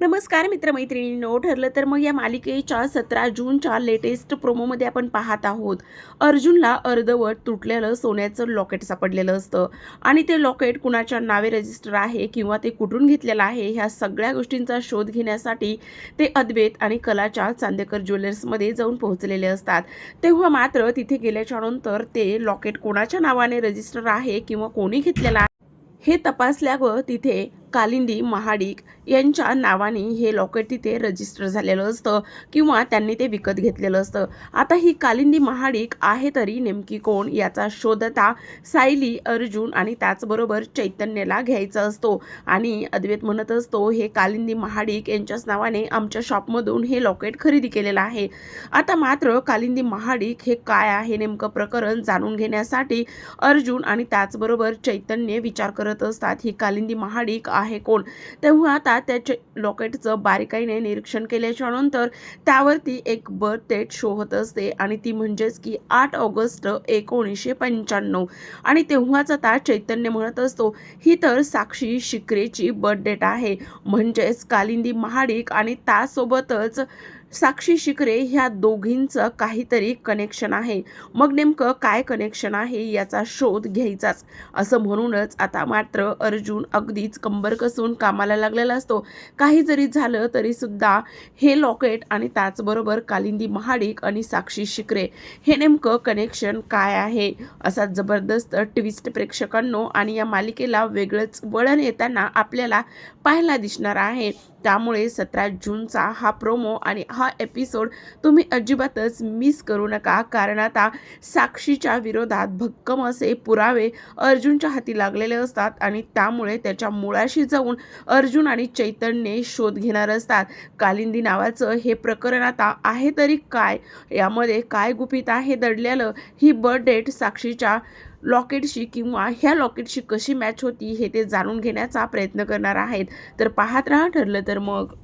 नमस्कार मित्रमैत्रिणींनो ठरलं तर मग या मालिकेच्या सतरा जूनच्या लेटेस्ट प्रोमोमध्ये आपण पाहत आहोत. अर्जुनला अर्धवट तुटलेलं सोन्याचं लॉकेट सापडलेलं असतं आणि ते लॉकेट कुणाच्या नावे रजिस्टर आहे किंवा ते कुठून घेतलेलं आहे ह्या सगळ्या गोष्टींचा शोध घेण्यासाठी ते अद्वैत आणि कलाच्या चांदेकर ज्वेलर्समध्ये जाऊन पोहोचलेले असतात. तेव्हा मात्र तिथे गेल्याच्यानंतर ते लॉकेट कोणाच्या नावाने रजिस्टर आहे किंवा कोणी घेतलेलं आहे हे तपासल्यावर तिथे कालिंदी महाडिक यांच्या नावाने हे लॉकेट तिथे रजिस्टर झालेलं असतं किंवा त्यांनी ते विकत घेतलेलं असतं. आता ही कालिंदी महाडिक आहे तरी नेमकी कोण याचा शोधता सायली अर्जुन आणि त्याचबरोबर चैतन्यला घ्यायचा असतो. आणि अद्वैत म्हणत असतो हे कालिंदी महाडिक यांच्याच नावाने आमच्या शॉपमधून हे लॉकेट खरेदी केलेलं आहे. आता मात्र कालिंदी महाडिक हे काय आहे नेमकं प्रकरण जाणून घेण्यासाठी अर्जुन आणि त्याचबरोबर चैतन्य विचार करत असतात. ही कालिंदी महाडिक आहे कोण? तेव्हा आता त्याचे लॉकेटचं बारीकाईने निरीक्षण केल्याच्यानंतर त्यावरती एक बर्थ डेट शो होत असते आणि ती म्हणजेच की आठ ऑगस्ट एकोणीसशे पंच्याण्णव. आणि तेव्हाच आता चैतन्य म्हणत असतो ही तर साक्षी शिकरेची बर्थ डेट आहे. म्हणजेच कालिंदी महाडिक आणि त्यासोबतच साक्षी शिकरे ह्या दोघींचं काहीतरी कनेक्शन आहे. मग नेमकं काय कनेक्शन आहे याचा शोध घ्यायचाच. असं म्हणूनच आता मात्र अर्जुन अगदीच कंबर कसून कामाला लागलेला असतो. काही जरी झालं तरी सुद्धा हे लॉकेट आणि त्याचबरोबर कालिंदी महाडिक आणि साक्षी शिकरे हे नेमकं कनेक्शन काय आहे? असा जबरदस्त ट्विस्ट प्रेक्षकांनो आणि या मालिकेला वेगळंच वळण येताना आपल्याला पाहायला दिसणार आहे. त्यामुळे सतरा जूनचा हा प्रोमो आणि हा एपिसोड तुम्ही अजिबातच मिस करू नका. कारण आता साक्षीच्या विरोधात भक्कम असे पुरावे अर्जुनच्या हाती लागलेले असतात आणि त्यामुळे त्याच्या मुळाशी जाऊन अर्जुन आणि चैतन्य शोध घेणार असतात. कालिंदी नावाचं हे प्रकरण आता आहे तरी काय? यामध्ये काय गुपित आहे दडलेलं? ही बर्थ डेट साक्षीच्या लॉकेटशी किंवा ह्या लॉकेटशी कशी मॅच होती हे ते जाणून घेण्याचा प्रयत्न करणार आहेत. तर पाहत राहा ठरलं तर मग.